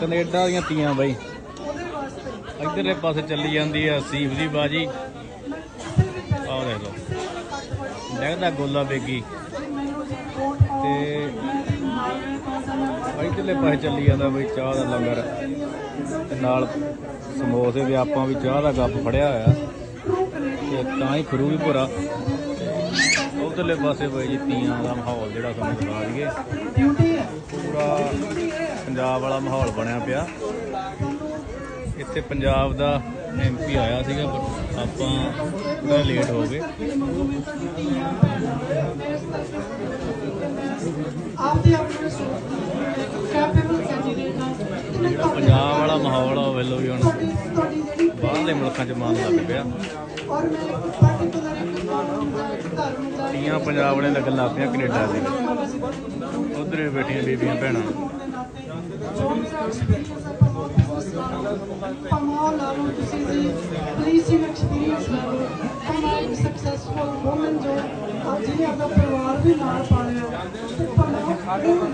Canada ਦੀਆਂ ਤੀਆਂ ਬਾਈ। ਇਧਰਲੇ ਪਾਸੇ ਚੱਲੀ ਜਾਂਦੀ ਆ ਸੀਫ ਦੀ ਬਾਜੀ। ਆਹ ਦੇਖ ਲਓ। ਡੈਗਦਾ ਗੋਲਾ ਬੇਗੀ ਤੇ ਇਧਰਲੇ ਪਾਸੇ ਚੱਲੀ ਜਾਂਦਾ ਬਈ ਚਾਹ ਦਾ ਲੰਗਰ। ਤੇ ਨਾਲ ਸਮੋਸੇ ਵੀ ਆਪਾਂ ਵੀ ਚਾਹ ਦਾ ਗੱਪ ਫੜਿਆ ਹੋਇਆ। ਤੇ ਤਾਂ ਹੀ ਖਰੂ ਵੀ ਭਰਾ। ਉਧਰਲੇ ਪਾਸੇ ਬਈ ਜੀ ਤੀਆਂ ਦਾ ਮਾਹੌਲ ਜਿਹੜਾ ਤੁਹਾਨੂੰ ਦਿਖਾ ਦਈਏ। ਪੂਰਾ ਪੰਜਾਬ ਵਾਲਾ ਮਾਹੌਲ ਬਣਿਆ ਪਿਆ। ਇੱਥੇ ਪੰਜਾਬ ਦਾ ਐਮਪੀ ਆਇਆ ਸੀਗਾ ਪਰ ਆਪਾਂ ਥੋੜਾ ਲੇਟ ਹੋ ਗਏ। ਆਪਦੇ ਆਪਣੇ ਕੈਪੇਬਲ ਕੈਂਡੀਡੇਟ ਆ ਜਿਹੜਾ ਪੰਜਾਬ ਵਾਲਾ ਮਾਹੌਲ ਆ ਵੇਲੋ ਵੀ ਹੁਣ ਬਾਹਰਲੇ ਮੁਲਕਾਂ 'ਚ ਮਾਨ ਲੱਗ ਪਿਆ। ਔਰ ਮੈਂ ਇੱਕ ਪਾਰਟਿਕੂਲਰ ਇੱਕ ਧਰਮ ਦਾ ਤੀਆਂ ਪੰਜਾਬ ਵਾਲੇ ਲੱਗਣ ਲੱਗ ਪਿਆ ਕੈਨੇਡਾ ਦੇ। ਉਧਰ ਬੈਠੀਆਂ ਬੀਬੀਆਂ ਭੈਣਾਂ। ਕਮਾਲ ਲਾ ਲਓ ਤੁਸੀਂ ਜੀ ਪਲੀਜ਼ਿੰਗ ਐਕਸਪੀਰੀਅੰਸ ਲਾ ਲਓ ਕਮਾਲ ਸਕਸੈਸਫੁਲ ਵੂਮਨ ਜੋ ਜਿਹਨੇ ਆਪਣਾ ਪਰਿਵਾਰ ਵੀ ਨਾਲ ਪਾਲਿਆ ਤੇ ਕਮਾਲ ਉਹ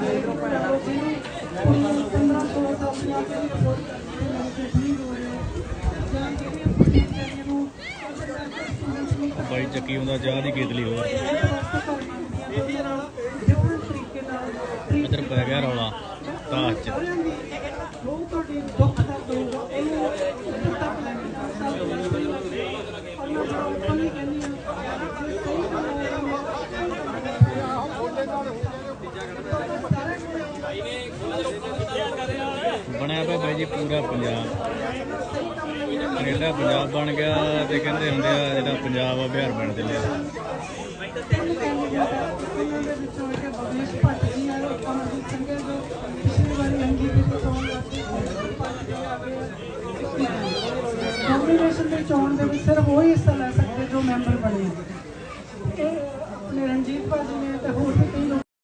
ਜਿਹਨੇ 15 16 ਸਾਲ ਦੀਆਂ ਤੇ ਰਿਪੋਰਟ ਕਰਕੇ ਲੈ ਕੇ ਠੀਕ ਹੋ ਰਿਹਾ ਜਾਂ ਜਿਹੜੀ ਆਪਣੀ ਕੈਰੀਅਰ ਨੂੰ ਬਾਈ ਚੱਕੀ ਹੁੰਦਾ ਚਾਹ ਦੀ ਕੇਤਲੀ ਹੋਰ। ਇਹਦੇ ਨਾਲ ਡਿਫਰੈਂਟ ਤਰੀਕੇ ਨਾਲ ਇੱਧਰ ਪੈ ਗਿਆ ਰੌਲਾ। ਤਾਸ਼ 'ਚ ਉਹ ਤੁਹਾਡੀ ਦੁੱਖ ਦਾ ਦੂਰ ਇਹਨੂੰ ਉੱਪਰ ਤੱਕ ਲੈ ਕੇ ਜਾ ਸਕਦੇ ਔਰ ਮੈਂ ਓਪਨਲੀ ਕਹਿੰਦੀ ਹਾਂ ਜੇ ਸਹੀ ਬਣਿਆ ਪਿਆ ਬਾਈ ਜੀ ਪੂਰਾ ਪੰਜਾਬ। ਕੈਨੇਡਾ ਪੰਜਾਬ ਬਣ ਗਿਆ ਤੇ ਕਹਿੰਦੇ ਹੁੰਦੇ ਆ ਜਿਹੜਾ ਪੰਜਾਬ ਆ, ਬਿਹਾਰ ਬਣ ਚੱਲਿਆ ਉਹਨਾਂ ਦੇ ਵਿੱਚੋਂ ਇੱਕ ਬਗੇਸ਼ ਭੱਟ ਜੀ ਆਏ ਕਮਲਜੀਤ ਸਿੰਘ ਜੋ ਕੰਬੀਨੇਸ਼ਨ ਦੀ ਚੋਣ ਦੇ ਵਿੱਚ ਸਿਰਫ ਉਹ ਹੀ ਹਿੱਸਾ ਲੈ ਸਕਦੇ ਜੋ ਮੈਂਬਰ ਬਣੇ। ਆਪਣੇ ਰਣਜੀਤ ਭਾਜੀ ਨੇ ਤੇ ਹੋਰ ਵੀ